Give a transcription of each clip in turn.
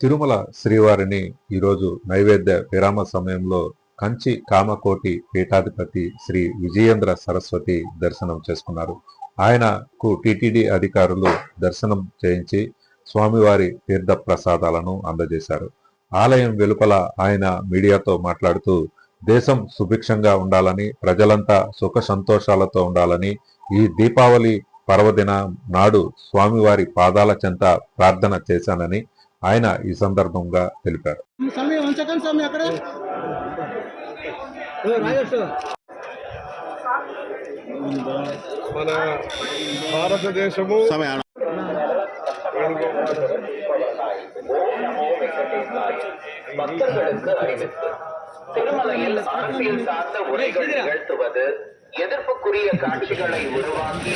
తిరుమల శ్రీవారిని ఈరోజు నైవేద్య విరామ సమయంలో కంచి కామకోటి పీఠాధిపతి శ్రీ విజయేంద్ర సరస్వతి దర్శనం చేసుకున్నారు. ఆయనకు టిటిడి అధికారులు దర్శనం చేయించి స్వామివారి తీర్థ ప్రసాదాలను అందజేశారు. ఆలయం వెలుపల ఆయన మీడియాతో మాట్లాడుతూ దేశం సుభిక్షంగా ఉండాలని ప్రజలంతా సుఖ సంతోషాలతో ఉండాలని ఈ దీపావళి పర్వదిన నాడు స్వామివారి పాదాల చెంత ప్రార్థన చేశానని ఆయన ఈ సందర్భంగా తెలిపారు స్వామి వన్ సెకండ్ స్వామి అక్కడ రాజేష్ మన భారతదేశము பக்தர்களுக்கு அறிவிப்பு திருமலையில் அரசியல் சார்ந்த உரைகள் நிகழ்த்துவது எதிர்ப்புக்குரிய காட்சிகளை உருவாக்கி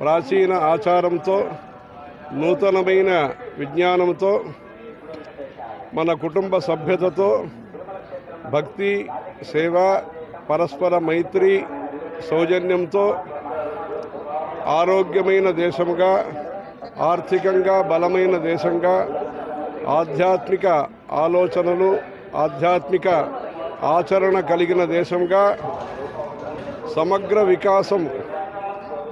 ప్రాచీన ఆచారంతో నూతనమైన విజ్ఞానంతో మన కుటుంబ సభ్యతతో భక్తి సేవ పరస్పర మైత్రి సౌజన్యంతో ఆరోగ్యమైన దేశంగా ఆర్థికంగా బలమైన దేశంగా ఆధ్యాత్మిక ఆలోచనలు ఆధ్యాత్మిక ఆచరణ కలిగిన దేశంగా సమగ్ర వికాసం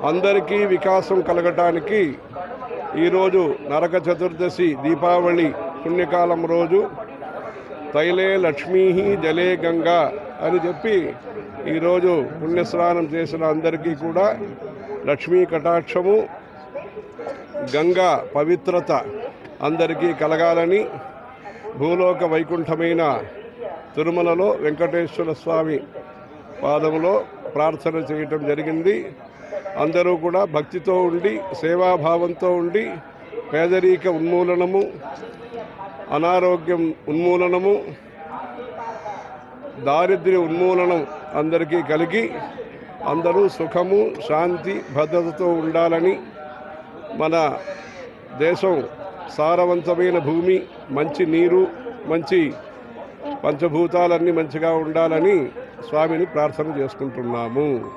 అందరికీ వికాసం కలగటానికి ఈరోజు నరక చతుర్దశి దీపావళి పుణ్యకాలం రోజు తైలే లక్ష్మీ జలే గంగా అని చెప్పి ఈరోజు పుణ్యస్నానం చేసిన అందరికీ కూడా లక్ష్మీ కటాక్షము గంగా పవిత్రత అందరికీ కలగాలని భూలోక వైకుంఠమైన తిరుమలలో వెంకటేశ్వర స్వామి పాదములో ప్రార్థన చేయటం జరిగింది. అందరూ కూడా భక్తితో ఉండి సేవాభావంతో ఉండి పేదరిక ఉన్మూలనము అనారోగ్యం ఉన్మూలనము దారిద్ర్య ఉన్మూలనం అందరికీ కలిగి అందరూ సుఖము శాంతి భద్రతతో ఉండాలని మన దేశం సారవంతమైన భూమి మంచి నీరు మంచి పంచభూతాలన్నీ మంచిగా ఉండాలని స్వామిని ప్రార్థన చేసుకుంటున్నాము.